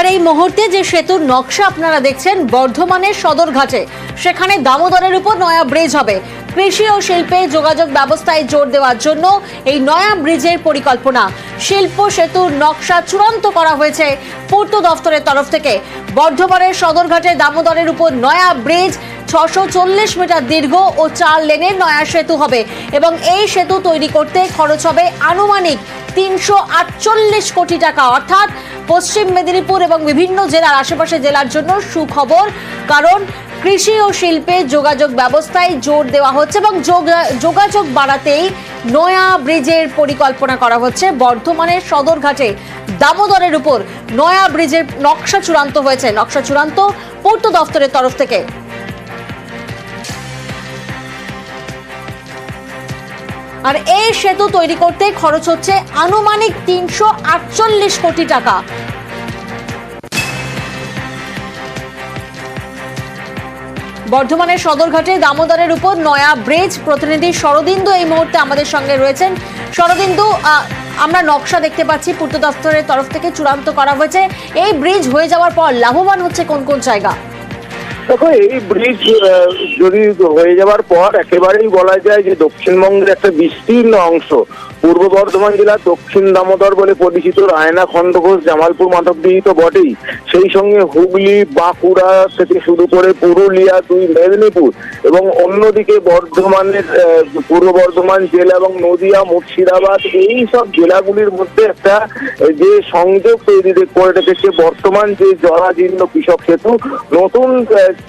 আর এই মুহূর্তে যে সেতুর নকশা আপনারা দেখছেন, বর্ধমানের সদরঘাটে। সেখানে দামোদরের উপর নয়া ব্রিজ হবে। কৃষি ও শিল্পে যোগাযোগ ব্যবস্থায় জোর দেওয়ার জন্য এই নয়া ব্রিজের পরিকল্পনা। শিল্প সেতুর নকশা চূড়ান্ত করা হয়েছে পূর্ত দফতরের তরফ থেকে। বর্ধমানের সদরঘাটে দামোদরের উপর নয়া ব্রিজ, ছশো চল্লিশ মিটার দীর্ঘ ও চার লেনের নয়া সেতু হবে এবং এই সেতু তৈরি করতে খরচ হবে আনুমানিক তিনশো আটচল্লিশ কোটি টাকা। অর্থাৎ পশ্চিম মেদিনীপুর এবং বিভিন্ন জেলার আশেপাশে জেলার জন্য সুখবর, কারণ কৃষি ও শিল্পে যোগাযোগ ব্যবস্থায় জোর দেওয়া হচ্ছে এবং যোগা- যোগাযোগ বাড়াতেই নয়া ব্রিজের পরিকল্পনা করা হচ্ছে। বর্ধমানের সদরঘাটে দামোদরের উপর নয়া ব্রিজের নকশা চূড়ান্ত হয়েছে। নকশা চূড়ান্ত পূর্ত দফতরের তরফ থেকে। আর এই সেতু তৈরি করতে খরচ হচ্ছে আনুমানিক তিনশো আটচল্লিশ কোটি টাকা। বর্ধমানের সদরঘাটে দামোদরের উপর নয়া ব্রিজ। প্রতিনিধি শরদিন্দু এই মুহূর্তে আমাদের সঙ্গে রয়েছেন। শরদিন্দু আমরা নকশা দেখতে পাচ্ছি, পূর্ত দপ্তরের তরফ থেকে চূড়ান্ত করা হয়েছে। এই ব্রিজ হয়ে যাওয়ার পর লাভবান হচ্ছে কোন কোন জায়গা? দেখো, এই ব্রিজ যদি হয়ে যাওয়ার পর একেবারেই বলা যায় যে দক্ষিণবঙ্গের একটা বিস্তীর্ণ অংশ পূর্ব বর্ধমান জেলার দক্ষিণ দামোদর বলে পরিচিত রায়না খণ্ডঘোষ জামালপুর মাধবদীহি তো বটেই সেই সঙ্গে হুগলি, বাঁকুড়া থেকে শুরু করে পুরুলিয়া, দুই মেদিনীপুর এবং অন্যদিকে বর্ধমানের পূর্ব বর্ধমান জেলা এবং নদিয়া, মুর্শিদাবাদ এই সব জেলাগুলির মধ্যে একটা যে সংযোগ তৈরি করে রেখেছে বর্তমান যে জরাজীর্ণ কৃষক সেতু, নতুন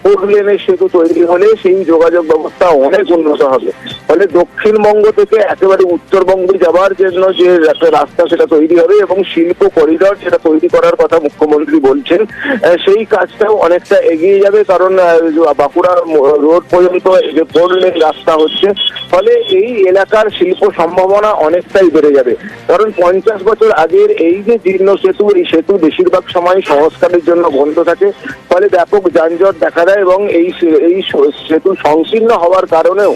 ফোর লেনের সেতু তৈরি হলে সেই যোগাযোগ ব্যবস্থা অনেক উন্নত হবে। ফলে দক্ষিণবঙ্গ থেকে একেবারে উত্তরবঙ্গ যাওয়ার জন্য যে একটা রাস্তা সেটা তৈরি হবে এবং শিল্প করিডর সেটা তৈরি করার কথা মুখ্যমন্ত্রী বলছেন সেই কাজটাও অনেকটা এগিয়ে যাবে কারণ বাঁকুড়া রোড পর্যন্ত যে রাস্তা হচ্ছে। ফলে এই এলাকার শিল্প সম্ভাবনা অনেকটাই বেড়ে যাবে। কারণ পঞ্চাশ বছর আগের এই যে জীর্ণ সেতু, এই সেতু বেশিরভাগ সময় সংস্কারের জন্য বন্ধ থাকে। ফলে ব্যাপক যানজট দেখা দেয় এবং এই এই সেতু সংকীর্ণ হওয়ার কারণেও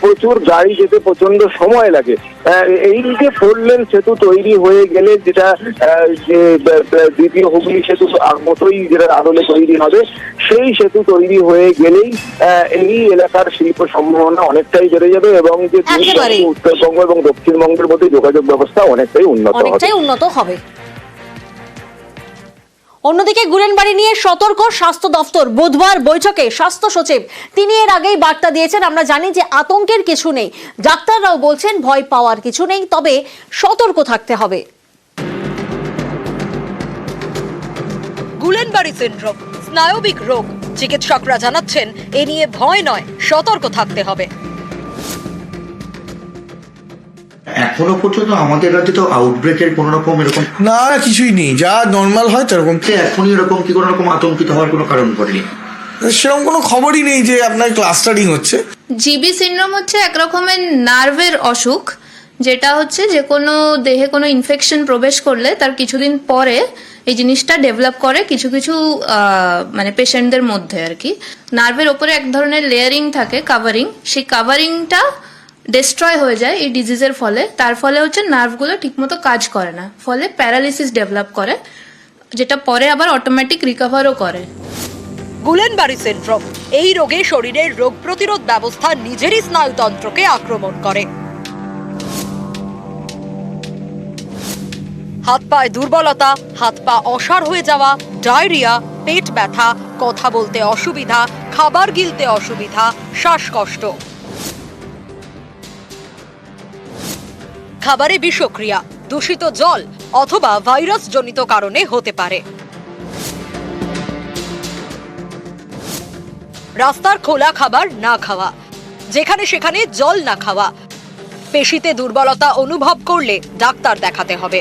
প্রচুর গাড়ি যেতে প্রচণ্ড সময় লাগে। এই যে ফোর লেন সেতু তৈরি হয়ে গেলে যেটা যে দ্বিতীয় হুগলি সেতু মতোই যেটা আদলে তৈরি হবে সেই সেতু তৈরি হয়ে গেলেই আহ, এই এলাকার শিল্প সম্ভাবনা অনেকটাই বেড়ে যাবে এবং যে উত্তরবঙ্গ এবং দক্ষিণবঙ্গের মধ্যে যোগাযোগ ব্যবস্থা অনেকটাই উন্নত হবে। অনেকটাই উন্নত হবে। অন্যদিকে গুলেনবাড়ি নিয়ে সতর্ক স্বাস্থ্য দফতর বুধবার বৈঠকে স্বাস্থ্য সচিব। তিনি এর আগেই বার্তা দিয়েছেন, আমরা জানি যে আতঙ্কের কিছু নেই। ডাক্তাররাও বলছেন ভয় পাওয়ার কিছু নেই, তবে সতর্ক থাকতে হবে। গুলেনবাড়ি সিন্ড্রোম, স্নায়বিক রোগ। চিকিৎসকরা জানাচ্ছেন, এ নিয়ে ভয় নয়, সতর্ক থাকতে হবে। এখনও পর্যন্ত আমাদের রাজ্যে তো আউটব্রেকের কোনো রকম এরকম না কিছুই নেই। যা নর্মাল হয় এখনই এরকম কি কোনো রকম আতঙ্কিত হওয়ার কোনো কারণ ঘটেনি সেরকম কোনো খবরই নেই যে আপনার ক্লাস্টারিং হচ্ছে। জিবি সিনড্রোম হচ্ছে এক রকমের নার্ভের অসুখ যেটা হচ্ছে যে কোনো দেহে কোনো ইনফেকশন প্রবেশ করলে তার কিছুদিন পরে এই জিনিসটা ডেভেলপ করে কিছু কিছু মানে পেশেন্টদের মধ্যে আর কি। নার্ভের ওপরে এক ধরনের লেয়ারিং থাকে কাভারিং সেই কাভারিংটা ডিস্ট্রয় হয়ে যায় এই ডিজিজের ফলে। তার ফলে হচ্ছে নার্ভগুলো ঠিকমতো কাজ করে না। ফলে প্যারালিসিস ডেভেলপ করে, যেটা পরে আবার অটোমেটিক রিকভারও করে। গুলেনবাড়ি সিন্ড্রোম এই রোগে শরীরের রোগ প্রতিরোধ ব্যবস্থা নিজেরই স্নায়ুতন্ত্রকে আক্রমণ করে। হাত পায়ে দুর্বলতা, হাত পা অসার হয়ে যাওয়া, ডায়রিয়া, পেট ব্যথা, কথা বলতে অসুবিধা, খাবার গিলতে অসুবিধা, শ্বাসকষ্ট। খাবারে বিষক্রিয়া, দূষিত জল অথবা ভাইরাস জনিত কারণে হতে পারে। রাস্তার খোলা খাবার না খাওয়া, যেখানে সেখানে জল না খাওয়া, পেশিতে দুর্বলতা অনুভব করলে ডাক্তার দেখাতে হবে।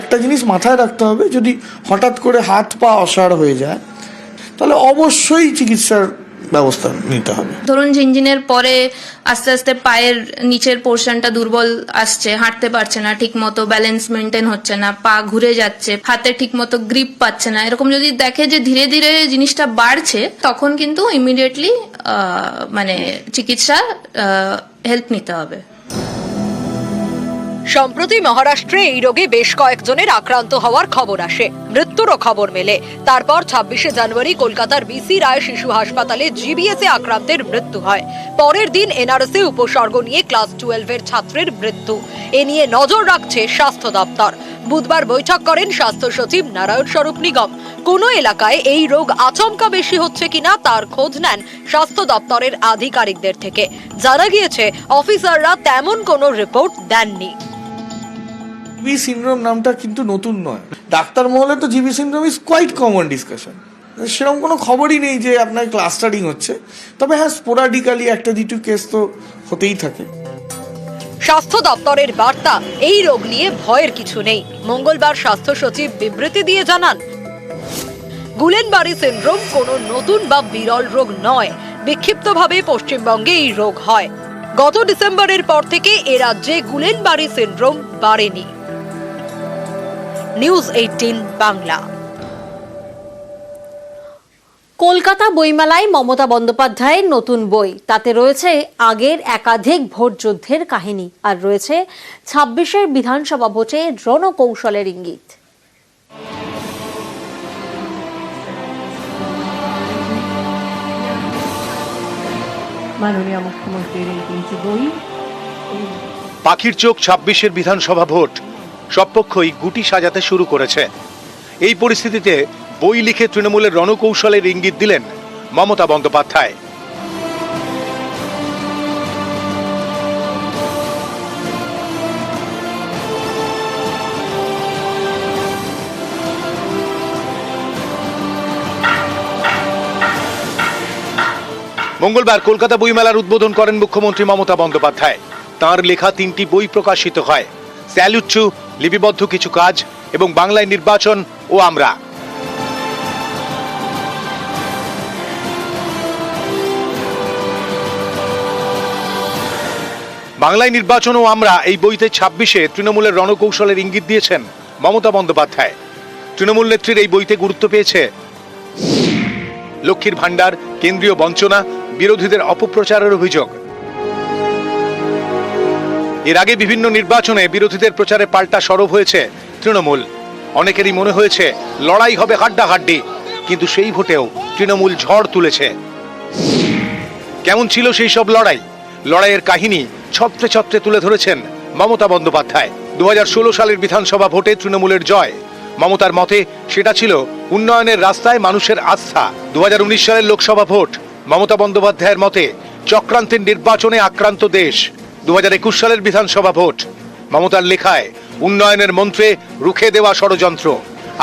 একটা জিনিস মাথায় রাখতে হবে, যদি হঠাৎ করে হাত পা অসাড় হয়ে যায়, তাহলে অবশ্যই চিকিৎসার ব্যবস্থা নিতে হবে। ধরুন ঝিনঝিনের পরে আস্তে আস্তে পায়ের নিচের পোর্শনটা দুর্বল আসছে, হাঁটতে পারছে না ঠিক মতো ব্যালেন্স মেনটেন হচ্ছে না, পা ঘুরে যাচ্ছে, হাতে ঠিক মতো গ্রিপ পাচ্ছে না, এরকম যদি দেখে যে ধীরে ধীরে জিনিসটা বাড়ছে, তখন কিন্তু ইমিডিয়েটলি মানে চিকিৎসা হেল্প নিতে হবে। সম্প্রতি মহারাষ্ট্রে এই রোগে বেশ কয়েকজনের আক্রান্ত হওয়ার খবর আসে। মৃত্যু মৃত্যুরও খবর মেলে। তারপর ছাব্বিশে জানুয়ারি কলকাতার বিসি রায় শিশু হাসপাতালে জিবিএসএ আক্রান্তের মৃত্যু হয়। পরের দিন এনআরএসএ উপসর্গ নিয়ে ক্লাস টুয়েলভের ছাত্রের মৃত্যু। এ নিয়ে নজর রাখছে স্বাস্থ্য দপ্তর। বুধবার বৈঠক করেন স্বাস্থ্য সচিব নারায়ণ স্বরূপ নিগম। কোন এলাকায় এই রোগ আচমকা বেশি হচ্ছে কিনা তার খোঁজ নেন স্বাস্থ্য দপ্তরের আধিকারিকদের থেকে। জানা গিয়েছে, অফিসাররা তেমন কোনো রিপোর্ট দেননি। জিবি সিন্ড্রোম নামটা কিন্তু নতুন নয়। ডাক্তার মহলে তো GB syndrome is quite common discussion সেরকম কোনো খবরই নেই যে আপনার ক্লাস্টারিং হচ্ছে। তবে হ্যাঁ স্পোরাডিক্যালি একটা দুটো কেস তো হতেই থাকে। স্বাস্থ্য দপ্তরের বার্তা, এই রোগ নিয়ে ভয়ের কিছু নেই। মঙ্গলবার স্বাস্থ্য সচিব বিবৃতি দিয়ে জানান গুলেনবাড়ি সিনড্রোম কোনো নতুন বা বিরল রোগ নয়। বিক্ষিপ্তভাবে পশ্চিমবঙ্গে এই রোগ হয়। গত ডিসেম্বরের পর থেকে এ রাজ্যে গুলেনবাড়ি সিনড্রোম বাড়েনি। নিউজ এইটিন বাংলা কলকাতা বইমেলায় মমতা বন্দ্যোপাধ্যায়ের নতুন বই। তাতে রয়েছে আগের একাধিক ভোট যুদ্ধের কাহিনী আর রয়েছে ছাব্বিশের বিধানসভা ভোটে রণকৌশলের ইঙ্গিত। মাননীয় মুখ্যমন্ত্রীর এই তিনটি বই। পাখির চোখ ছাব্বিশের বিধানসভা ভোট। সব পক্ষই গুটি সাজাতে শুরু করেছে। এই পরিস্থিতিতে বই লিখে তৃণমূলের রণকৌশলের ইঙ্গিত দিলেন মমতা বন্দ্যোপাধ্যায়। মঙ্গলবার কলকাতা বইমেলার উদ্বোধন করেন মুখ্যমন্ত্রী মমতা বন্দ্যোপাধ্যায়। তাঁর লেখা তিনটি বই প্রকাশিত হয়। স্যালুচ্ছু লিপিবদ্ধ কিছু কাজ এবং বাংলায় নির্বাচন ও আমরা। বাংলায় নির্বাচন ও আমরা এই বইতে ছাব্বিশে তৃণমূলের রণকৌশলের ইঙ্গিত দিয়েছেন মমতা বন্দ্যোপাধ্যায়। তৃণমূল নেত্রীর এই বইতে গুরুত্ব পেয়েছে লক্ষ্মীর ভাণ্ডার, কেন্দ্রীয় বঞ্চনা, বিরোধীদের অপপ্রচারের অভিযোগ। এর আগে বিভিন্ন নির্বাচনে বিরোধীদের প্রচারে পাল্টা সরব হয়েছে তৃণমূল। অনেকেরই মনে হয়েছে, লড়াই হবে হাড্ডাহাড্ডি, কিন্তু সেই ভোটেও তৃণমূল ঝড় তুলেছে। কেমন ছিল সেই সব লড়াই? লড়াইয়ের কাহিনী ছত্রে ছত্রে তুলে ধরেছেন মমতা বন্দ্যোপাধ্যায়। দু হাজার ষোলো সালের বিধানসভা ভোটে তৃণমূলের জয়। মমতার মতে সেটা ছিল উন্নয়নের রাস্তায় মানুষের আস্থা। দু হাজার উনিশ সালের লোকসভা ভোট। মমতা বন্দ্যোপাধ্যায়ের মতে চক্রান্তের নির্বাচনে আক্রান্ত দেশ। দু হাজার একুশ সালের বিধানসভা ভোট। মমতার লেখায়, উন্নয়নের মন্ত্রে রুখে দেওয়া ষড়যন্ত্র।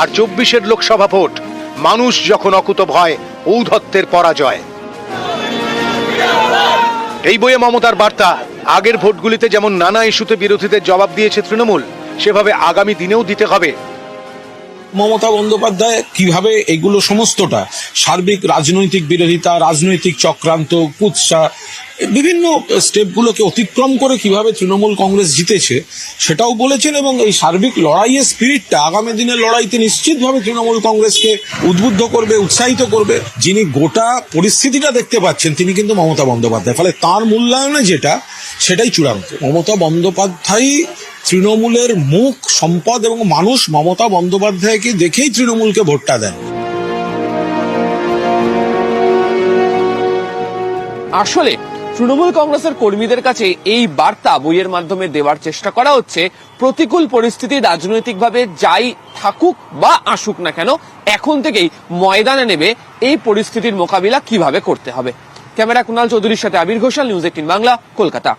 আর চব্বিশের লোকসভা ভোট, মানুষ যখন অকুত ভয়, ঔধত্বের পরাজয়। এই বইয়ে মমতার বার্তা, আগের ভোটগুলিতে যেমন নানা ইস্যুতে বিরোধীদের জবাব দিয়েছে তৃণমূল, সেভাবে আগামী দিনেও দিতে হবে। মমতা বন্দ্যোপাধ্যায় কীভাবে এগুলো সমস্তটা, সার্বিক রাজনৈতিক বিরোধিতা, রাজনৈতিক চক্রান্ত, কুৎসা, বিভিন্ন স্টেপগুলোকে অতিক্রম করে কীভাবে তৃণমূল কংগ্রেস জিতেছে সেটাও বলেছেন এবং এই সার্বিক লড়াইয়ের স্পিরিটটা আগামী দিনের লড়াইতে নিশ্চিতভাবে তৃণমূল কংগ্রেসকে উদ্বুদ্ধ করবে, উৎসাহিত করবে। যিনি গোটা পরিস্থিতিটা দেখতে পাচ্ছেন তিনি কিন্তু মমতা বন্দ্যোপাধ্যায়। ফলে তার মূল্যায়নে যেটা, সেটাই চূড়ান্ত। মমতা বন্দ্যোপাধ্যায় তৃণমূলের মুখ, সম্পদ এবং মানুষ মমতা বন্দ্যোপাধ্যায়কে দেখেই তৃণমূলকে ভোটটা দেন। আসলে তৃণমূল কংগ্রেসের কর্মীদের কাছে এই বার্তা বইয়ের মাধ্যমে দেওয়ার চেষ্টা করা হচ্ছে, প্রতিকূল পরিস্থিতি রাজনৈতিকভাবে যাই থাকুক বা আসুক না কেন, এখন থেকেই ময়দানে নেবে এই পরিস্থিতির মোকাবিলা কীভাবে করতে হবে। ক্যামেরা কুণাল চৌধুরীর সাথে আবির ঘোষাল, নিউজ এইটিন বাংলা, কলকাতা।